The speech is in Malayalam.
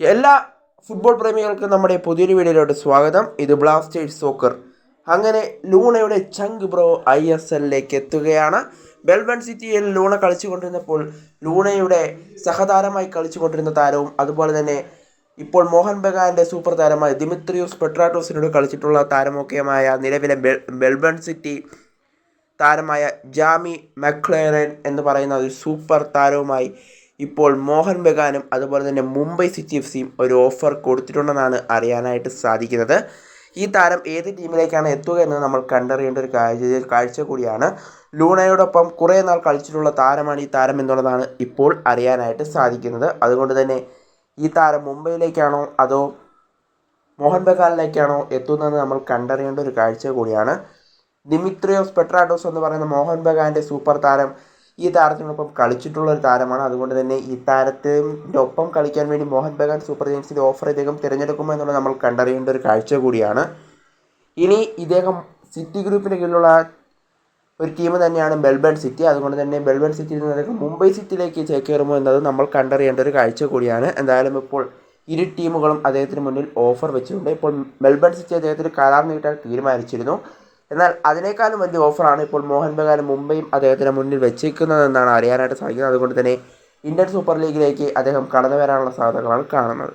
എല്ലാ ഫുട്ബോൾ പ്രേമികൾക്കും നമ്മുടെ പുതിയൊരു വീഡിയോയിലോട്ട് സ്വാഗതം. ഇത് ബ്ലാസ്റ്റേഴ്സ് സോക്കർ അങ്ങനെ ലൂണയുടെ ചങ്ക് ബ്രോ ഐ എസ് എല്ലിലേക്ക് എത്തുകയാണ്. ബെൽബൺ സിറ്റിയിൽ ലൂണ കളിച്ചുകൊണ്ടിരുന്നപ്പോൾ ലൂണയുടെ സഹതാരമായി കളിച്ചുകൊണ്ടിരുന്ന താരവും അതുപോലെ തന്നെ ഇപ്പോൾ മോഹൻ ബഗാന്റെ സൂപ്പർ താരമായ ദിമിത്രിയോസ് പെട്രാട്ടോസിനോട് കളിച്ചിട്ടുള്ള താരമൊക്കെയുമായ നിലവിലെ ബെൽ ബെൽബൺ സിറ്റി താരമായ ജാമി മക്ലേറൻ എന്ന് പറയുന്ന ഒരു സൂപ്പർ താരവുമായി ഇപ്പോൾ മോഹൻ ബഗാനും അതുപോലെ തന്നെ മുംബൈ സിറ്റി എഫ് സിയും ഒരു ഓഫർ കൊടുത്തിട്ടുണ്ടെന്നാണ് അറിയാനായിട്ട് സാധിക്കുന്നത്. ഈ താരം ഏത് ടീമിലേക്കാണ് എത്തുക എന്ന് നമ്മൾ കണ്ടറിയേണ്ട ഒരു കാഴ്ച കാഴ്ച കൂടിയാണ്. ലൂണയോടൊപ്പം കുറേ നാൾ കളിച്ചിട്ടുള്ള താരമാണ് ഈ താരം എന്നുള്ളതാണ് ഇപ്പോൾ അറിയാനായിട്ട് സാധിക്കുന്നത്. അതുകൊണ്ട് തന്നെ ഈ താരം മുംബൈയിലേക്കാണോ അതോ മോഹൻ ബഗാനിലേക്കാണോ എത്തുന്നതെന്ന് നമ്മൾ കണ്ടറിയേണ്ട ഒരു കാഴ്ച കൂടിയാണ്. ദിമിത്രിയോസ് പെട്രാഡോസ് എന്ന് പറയുന്ന മോഹൻ ബഗാന്റെ സൂപ്പർ താരം ഈ താരത്തിനൊപ്പം കളിച്ചിട്ടുള്ള ഒരു താരമാണ്. അതുകൊണ്ട് തന്നെ ഈ താരത്തിന്റെ ഒപ്പം കളിക്കാൻ വേണ്ടി മോഹൻ ബഗാൻ സൂപ്പർ ജയൻസിന്റെ ഓഫർ ഇദ്ദേഹം തിരഞ്ഞെടുക്കുമോ എന്നുള്ളത് നമ്മൾ കണ്ടറിയേണ്ട ഒരു കാഴ്ച കൂടിയാണ്. ഇനി ഇദ്ദേഹം സിറ്റി ഗ്രൂപ്പിന്റെ കീഴിലുള്ള ഒരു ടീം തന്നെയാണ് മെൽബൺ സിറ്റി. അതുകൊണ്ട് തന്നെ മെൽബൺ സിറ്റിയിൽ നിന്ന് മുംബൈ സിറ്റിയിലേക്ക് ചേക്കേറുമോ എന്നത് നമ്മൾ കണ്ടറിയേണ്ട ഒരു കാഴ്ച കൂടിയാണ്. എന്തായാലും ഇപ്പോൾ ഇരു ടീമുകളും അദ്ദേഹത്തിന് മുന്നിൽ ഓഫർ വെച്ചിട്ടുണ്ട്. ഇപ്പോൾ മെൽബൺ സിറ്റി അദ്ദേഹത്തിന് കരാർ നീട്ടാൻ തീരുമാനിച്ചിരുന്നു. എന്നാൽ അതിനേക്കാളും വലിയ ഓഫറാണ് ഇപ്പോൾ മോഹൻ ബഗാനും മുംബൈയും അദ്ദേഹത്തിന് മുന്നിൽ വെച്ചേക്കുന്നതെന്നാണ് അറിയാനായിട്ട് സാധിക്കുന്നത്. അതുകൊണ്ട് തന്നെ ഇന്ത്യൻ സൂപ്പർ ലീഗിലേക്ക് അദ്ദേഹം കടന്നു വരാനുള്ള സാധ്യതകളാണ് കാണുന്നത്.